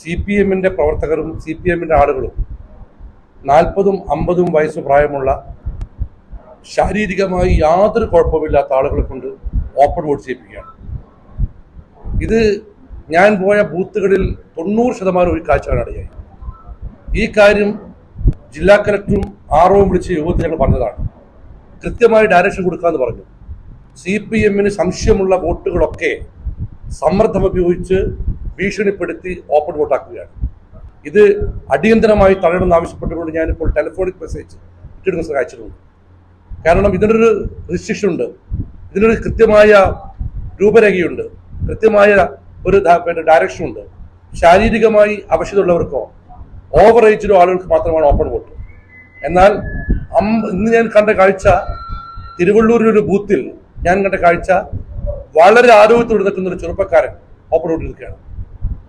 C P എമ്മിന്റെ പ്രവർത്തകരും C P എമ്മിന്റെ ആളുകളും നാൽപ്പതും അമ്പതും വയസ്സ് പ്രായമുള്ള ശാരീരികമായി യാതൊരു കുഴപ്പമില്ലാത്ത ആളുകളെ കൊണ്ട് ഓപ്പൺ വോട്ട് ചെയ്യിപ്പിക്കുകയാണ്. ഇത് ഞാൻ പോയ ബൂത്തുകളിൽ തൊണ്ണൂറ് ശതമാനം ഒരു കാഴ്ചയാണ് ഇടയായി ഈ കാര്യം ജില്ലാ കലക്ടറും ആറോവും വിളിച്ച് യോഗത്തിൽ ഞങ്ങൾ പറഞ്ഞതാണ്. കൃത്യമായി ഡയറക്ഷൻ കൊടുക്കാമെന്ന് പറഞ്ഞു. സി പി എമ്മിന് സംശയമുള്ള വോട്ടുകളൊക്കെ സമ്മർദ്ദം ഉപയോഗിച്ച് ഭീഷണിപ്പെടുത്തി ഓപ്പൺ വോട്ടാക്കുകയാണ് ഇത് അടിയന്തരമായി തടയണമെന്ന് ആവശ്യപ്പെട്ടുകൊണ്ട് ഞാനിപ്പോൾ ടെലിഫോണിക് മെസ്സേജ് ഇട്ടിടുന്ന അയച്ചിട്ടുണ്ട്. കാരണം ഇതിനൊരു റിസ്ട്രിക്ഷൻ ഉണ്ട്. ഇതിനൊരു കൃത്യമായ രൂപരേഖയുണ്ട്. കൃത്യമായ ഒരു ഡയറക്ഷൻ ഉണ്ട്. ശാരീരികമായി അവശതയുള്ളവർക്കോ ഓവർ ഏജിലോ ആളുകൾക്ക് മാത്രമാണ് ഓപ്പൺ വോട്ട് എന്നാൽ ഇന്ന് ഞാൻ കണ്ട കാഴ്ച തിരുവള്ളൂരിൽ ഒരു ബൂത്തിൽ ഞാൻ കണ്ട കാഴ്ച വളരെ ആരോഗ്യത്തോട് നിൽക്കുന്ന ഒരു ചെറുപ്പക്കാരൻ ഓപ്പൺ വോട്ട് നിൽക്കുകയാണ്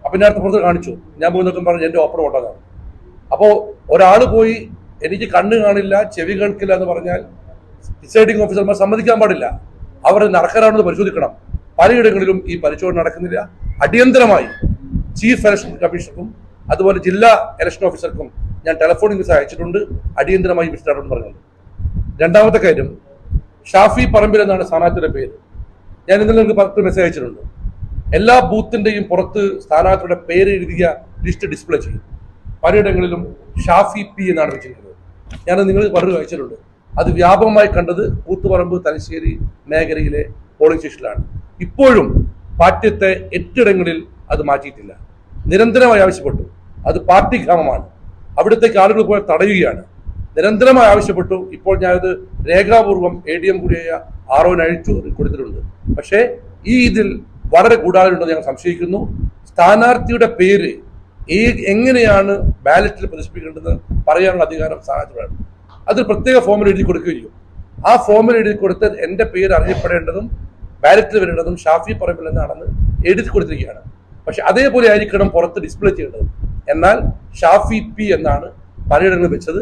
അപ്പം ഞാൻ പുറത്ത് കാണിച്ചു. ഞാൻ പോയി നോക്കുമ്പോൾ പറഞ്ഞു എന്റെ ഓപ്പൺ ഓട്ടതാണ് അപ്പോൾ ഒരാൾ പോയി എനിക്ക് കണ്ണ് കാണില്ല ചെവി കേൾക്കില്ല എന്ന് പറഞ്ഞാൽ ഡിസൈഡിംഗ് ഓഫീസർമാർ സമ്മതിക്കാൻ പാടില്ല. അവർ നറക്കരാണെന്ന് പരിശോധിക്കണം. പലയിടങ്ങളിലും ഈ പരിശോധന നടക്കുന്നില്ല. അടിയന്തരമായി ചീഫ് ഇലക്ഷൻ കമ്മീഷണർക്കും അതുപോലെ ജില്ലാ ഇലക്ഷൻ ഓഫീസർക്കും ഞാൻ ടെലിഫോണിൽ അയച്ചിട്ടുണ്ട്. അടിയന്തരമായി വിളിച്ചിട്ടാണെന്ന് പറഞ്ഞത്. രണ്ടാമത്തെ കാര്യം ഷാഫി പറമ്പിൽ എന്നാണ് സ്ഥാനാർത്ഥിയുടെ പേര്. ഞാൻ ഇന്നലെ നിങ്ങൾക്ക് പത്ത് മെസ്സേജ് അയച്ചിട്ടുണ്ട്. എല്ലാ ബൂത്തിന്റെയും പുറത്ത് സ്ഥാനാർത്ഥിയുടെ പേര് എഴുതിയ ലിസ്റ്റ് ഡിസ്പ്ലേ ചെയ്യും. പലയിടങ്ങളിലും ഷാഫി പി എന്നാണ് വെച്ചിരിക്കുന്നത്. ഞാൻ നിങ്ങൾ പറഞ്ഞു അയച്ചിട്ടുണ്ട് അത് വ്യാപകമായി കണ്ടത് കൂത്തുപറമ്പ് തലശ്ശേരി മേഖലയിലെ പോളിംഗ് സ്റ്റേഷനിലാണ്. ഇപ്പോഴും പാഠ്യത്തെ എട്ടിടങ്ങളിൽ അത് മാറ്റിയിട്ടില്ല. നിരന്തരമായി ആവശ്യപ്പെട്ടു. അത് പാർട്ടി ഗ്രാമമാണ്. അവിടത്തേക്ക് ആളുകൾ പോയി തടയുകയാണ്. നിരന്തരമായി ആവശ്യപ്പെട്ടു. ഇപ്പോൾ ഞാനത് രേഖാപൂർവം എ ഡി എം കൂടിയായ ആറോനഴിച്ചു കൊടുത്തിട്ടുണ്ട്. പക്ഷേ ഈ ഇതിൽ വളരെ കൂടാതെ ഞങ്ങൾ സംശയിക്കുന്നു. സ്ഥാനാർത്ഥിയുടെ പേര് ഈ എങ്ങനെയാണ് ബാലറ്റിൽ പ്രദർശിപ്പിക്കേണ്ടത് പറയാനുള്ള അധികാരം സ്ഥാനാർത്ഥികളാണ് അതിൽ പ്രത്യേക ഫോമിൽ എഴുതി കൊടുക്കുകയും ആ ഫോമിൽ എഴുതി കൊടുത്ത് എന്റെ പേര് അറിയപ്പെടേണ്ടതും ബാലറ്റിൽ വരേണ്ടതും ഷാഫി പറമ്പിൽ എന്നാണെന്ന് എഴുതി കൊടുത്തിരിക്കുകയാണ്. പക്ഷെ അതേപോലെ ആയിരിക്കണം പുറത്ത് ഡിസ്പ്ലേ ചെയ്യേണ്ടത്. എന്നാൽ ഷാഫി പി എന്നാണ് പലയിടങ്ങളിൽ വെച്ചത്.